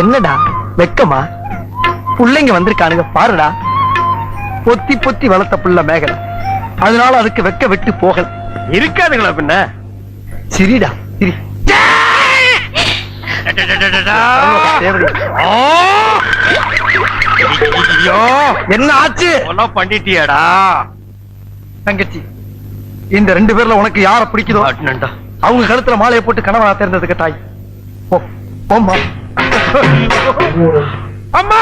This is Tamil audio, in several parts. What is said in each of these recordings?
என்னடா வெக்கமா? புள்ளைங்க வந்திருக்கானுங்க பாருடா. பொத்தி பொத்தி வளர்த்த புள்ள மேகலை. அதனால அதுக்கு வெக்க விட்டு போகல. இருக்காதுங்களா பின்ன? சிரிடா சிரி. என்ன ஆச்சு? பண்ணிட்டியாடா? தங்கச்சி இந்த ரெண்டு பேர்ல உனக்கு யார பிடிக்குதோ? அவங்க கழுத்துல மாலையை போட்டு கனவா தேர்ந்ததுக்கு தாய். போ. போம்மா. அம்மா!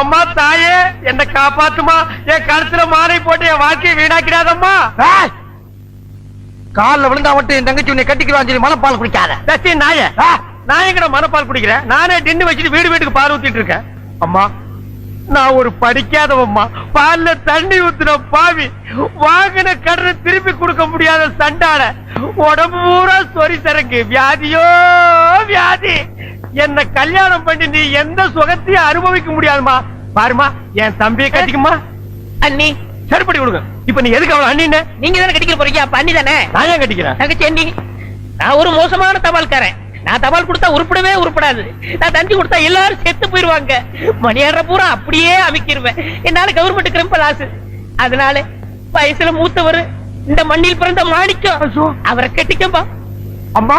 அம்மா தாயே என்ன காப்பாத்துமா? என் கழுத்துல மாலை போட்டு என் வாழ்க்கையை வீணாக்கிடாதம்மா! கால்ல விழுந்தா மட்டும் என் தங்கச்சி உன்னை கட்டிக்கிறான் சொல்லி மனப்பால் குடிக்காத. தச்சி நாய! நான் எங்கட மனப்பால் குடிக்கிறேன்? நானே டின்னு வச்சுட்டு வீடு வீட்டுக்கு பால் ஊத்திட்டு இருக்கேன். அம்மா நான் ஒரு படிக்காதவம்மா. பால்ல தண்ணி ஊத்துன பாவி. வாங்கின கடனை திருப்பி கொடுக்க முடியாத சண்டாட உடம்பு பூரா சொறி சரக்கு வியாதியோ. வியாதி. என்ன கல்யாணம் பண்ணி நீ எந்த சுகத்தையும் அனுபவிக்க முடியாதுமா பாருமா என் தம்பியை கட்டிக்குமா அண்ணி. சரிப்படி கொடுங்க. இப்ப நீ எதுக்கு அவளை அண்ணின்னு? நீங்க தானே கட்டிக்க போறீங்க? அப்ப அண்ணி தானே? நான் ஏன் கட்டிக்கிறேன்? தங்கச்சி அண்ணி நான் ஒரு மோசமான தபால்காரன். நான் தபால் கொடுத்தா உருப்படவே உருப்படாது. நான் தந்தி கொடுத்தா எல்லாரும் செத்து போயிருவாங்க. மணியாடுற பூரா அப்படியே அமைக்கிருவேன். என்னால கவர்மெண்ட் ரொம்ப லாஸ் அதனால வயசுல மூத்தவர் இந்த மண்ணில் பிறந்த மாணிக்கம். அவரை கட்டிக்கப்பா அம்மா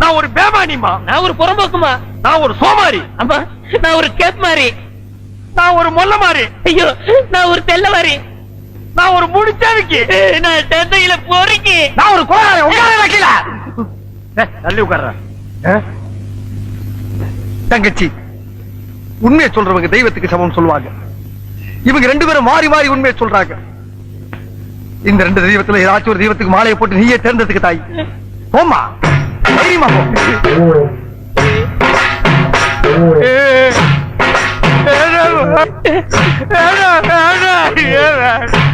நான் ஒரு பேமானிமா நான் ஒரு புறம்போக்குமா? நான் ஒரு சோமாரி. அம்மா நான் ஒரு கேப் மாதிரி நான் ஒரு மொல்ல மாறி ஐயோ நான் ஒரு தெல்ல மாதிரி நான் ஒரு முடிச்சாவிக்கு நான் தந்தையில போறீங்க நான் ஒரு கோளாறு உட்கார வைக்கல. தள்ளி உட்கார்றேன் தங்கச்சி உண்மையை சொல்றவங்க தெய்வத்துக்கு சமம் சொல்லுவாங்க. இவங்க ரெண்டு பேரும் மாறி மாறி உண்மையை சொல்றாங்க. இந்த ரெண்டு தெய்வத்துல ஏதாச்சும் ஒரு தெய்வத்துக்கு மாலையை போட்டு நீயே தேர்ந்ததுக்கு தாய். போம்மா தைரியமா போ கிரேட்